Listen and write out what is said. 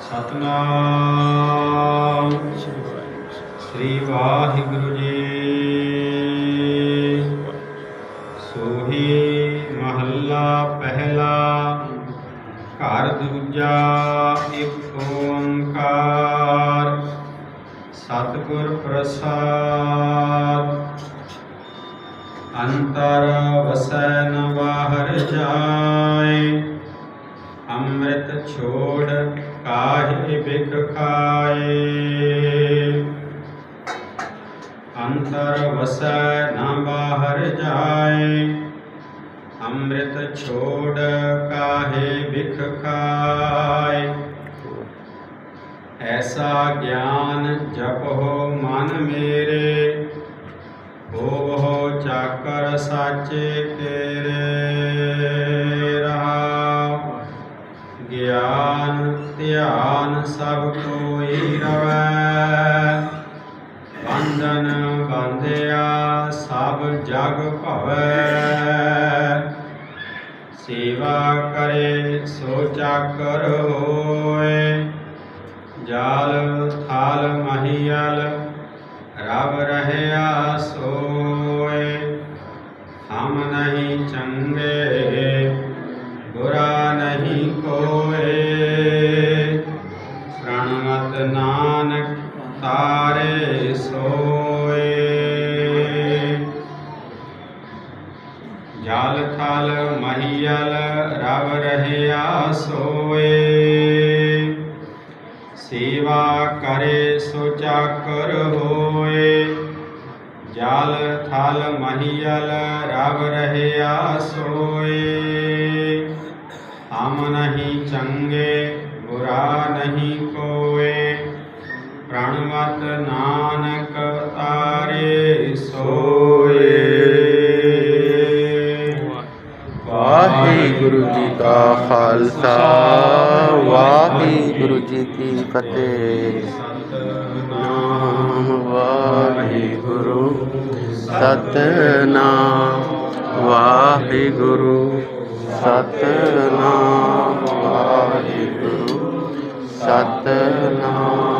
ਸਤਨਾਮ। ਸ੍ਰੀ ਵਾਹਿਗੁਰੂ ਜੀ। ਸੋਹੀ ਮਹੱਲਾ ਪਹਿਲਾ, ਘਰ ਦੂਜਾ, ਇੱਕ ਓੰਕਾਰ। ਸਤਿਗੁਰ ਪ੍ਰਸਾਦ। ਅੰਤਰ ਵਸੈ ਨ ਬਾਹਰ ਜਾਏ। ਅੰਮ੍ਰਿਤ ਛੋੜ ਕਾਹੇ ਬਿਖ ਖਾਏ? ਅੰਤਰ ਵਸੈ ਨਾ ਬਾਹਰ ਜਾਏ। ਅੰਮ੍ਰਿਤ ਛੋੜ ਕਾਹੇ ਬਿਖ ਖਾਏ? ਐਸਾ ਗਿਆਨ ਜਪ ਹੋ ਮਨ ਮੇਰੇ। ਹੋਵੋ ਚਾਕਰ ਸਾਚੇ ਤੇਰੇ ਕੋਈ ਰਵੈ ਬੰਧਨ ਬੰਧਿਆ ਸਭ ਜਗ ਭਵੈ। ਸੇਵਾ ਕਰੇ ਸੋ ਚਾਕਰ ਹੋਏ। ਜਾਲ ਥਾਲ ਮਹੀਲ ਰਬ ਰਹਿਆ ਸੋਏ। ਹਮ ਨਹੀਂ ਚੰਗੇ, ਬੁਰਾ ਨਹੀਂ ਕੋ ਤਾਰੇ ਸੋਏ ਜਲ ਥਲ ਮਹੀਲ ਰਵ ਰਹਿਆ ਸੋਏ ਸੇਵਾ ਕਰੇ ਸੋ ਚਾਕਰ ਹੋਏ ਜਲ ਥਲ ਮਹੀਲ ਰਵ ਰਹਿਆ ਸੋਏ ਹਮ ਨਹੀਂ ਚੰਗੇ ਬੁਰਾ ਨਹੀਂ ਕੋਏ ਨਾਨਕ ਨਾਨਕ ਤਾਰੇ ਸੋਏ। ਵਾਹਿਗੁਰੂ ਜੀ ਕਾ ਖਾਲਸਾ, ਵਾਹਿਗੁਰੂ ਜੀ ਕੀ ਫਤਿਹ। ਨਾਮ ਵਾਹਿਗੁਰੂ, ਸਤਨਾਮ ਵਾਹਿਗੁਰੂ ਸਤਨਾਮ ਵਾਹਿਗੁਰੂ, ਸਤਨਾਮ